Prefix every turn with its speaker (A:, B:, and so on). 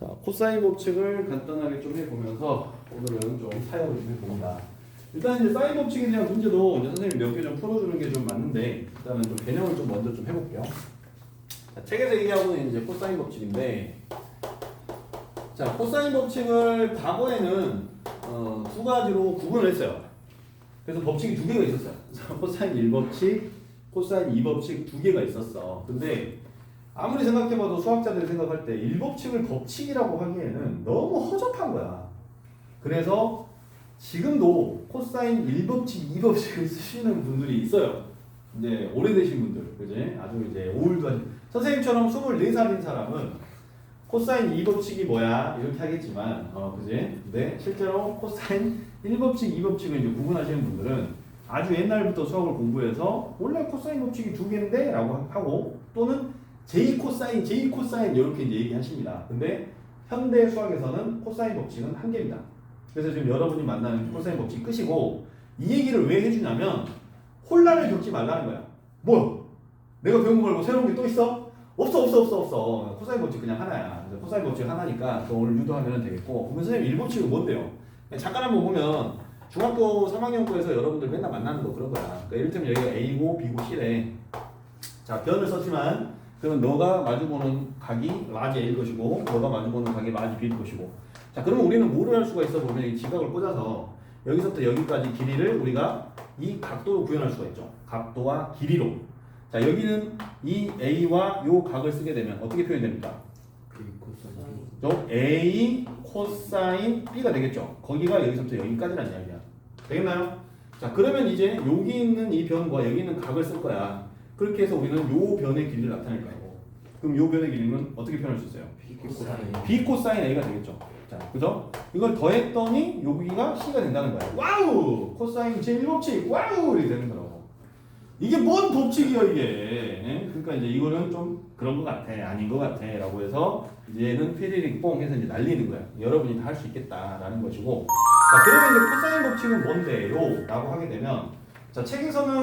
A: 자, 코사인 법칙을 간단하게 좀 해보면서 오늘은 좀좀 해봅니다. 일단 이제 사인 법칙에 대한 문제도 이제 선생님 몇 개 좀 풀어주는 게 좀 맞는데 일단은 좀 개념을 좀 먼저 좀 해볼게요. 자, 책에서 얘기하고 있는 이제 코사인 법칙인데 자, 코사인 법칙을 과거에는 어, 두 가지로 구분을 했어요. 그래서 법칙이 두 개가 있었어요. 코사인 1법칙, 코사인 2법칙 두 개가 있었어. 근데 아무리 생각해봐도 수학자들이 생각할 때 1법칙을 법칙이라고 하기에는 너무 허접한 거야. 그래서 지금도 코사인 1법칙, 2법칙을 쓰시는 분들이 있어요. 이제 오래되신 분들, 그지? 아주 이제 올드한 선생님처럼 24살인 사람은 코사인 2법칙이 뭐야? 이렇게 하겠지만, 어, 그지? 근데 실제로 코사인 1법칙, 2법칙을 이제 구분하시는 분들은 아주 옛날부터 수학을 공부해서 원래 코사인 법칙이 두 개인데? 라고 하고 또는 J 코사인, J 코사인 이렇게 이제 얘기하십니다. 근데 현대 수학에서는 코사인 법칙은 한 개입니다. 그래서 지금 여러분이 만나는 코사인 법칙 끝이고 이 얘기를 왜 해주냐면 혼란을 겪지 말라는 거야. 뭐야? 내가 배운 거 말고 새로운 게 또 있어? 없어 없어 없어 없어. 코사인 법칙 그냥 하나야. 코사인 법칙 하나니까 또 오늘 유도하면 되겠고 그러면 선생님 일법칙은 뭔데요? 잠깐 한번 보면 중학교 3학년 거에서 여러분들 맨날 만나는 거 그런 거야. 그러니까 이를테면 여기가 A고 B고 C래. 자 변을 썼지만 그러면 너가 마주보는 각이 라지 A일 것이고 너가 마주보는 각이 라지 B일 것이고. 자 그러면 우리는 뭐를 할 수가 있어? 보면 이 지각을 꽂아서 여기서부터 여기까지 길이를 우리가 이 각도로 구현할 수가 있죠. 각도와 길이로. 자 여기는 이 A와 요 각을 쓰게 되면 어떻게 표현됩니까? 저 A 코사인 B가 되겠죠. 거기가 여기서부터 여기까지란 이야기야. 되겠나요? 자 그러면 이제 여기 있는 이 변과 여기 있는 각을 쓸 거야 그렇게 해서 우리는 요 변의 길이를 나타낼 거고 그럼 요 변의 길이는 어떻게 표현할 수 있어요? B 코사인 A가 되겠죠. 자, 그죠? 이걸 더했더니 여기가 C가 된다는 거야. 와우! 코사인 제1법칙! 와우! 이렇게 되는 거라고. 이게 뭔 법칙이야, 이게. 예? 그러니까 이제 이거는 좀 그런 것 같아. 아닌 것 같아. 라고 해서 이제는 피리릭 뽕 해서 이제 날리는 거야. 여러분이 다 할 수 있겠다라는 것이고. 자, 그러면 이제 코사인 법칙은 뭔데요? 라고 하게 되면 자, 책에서는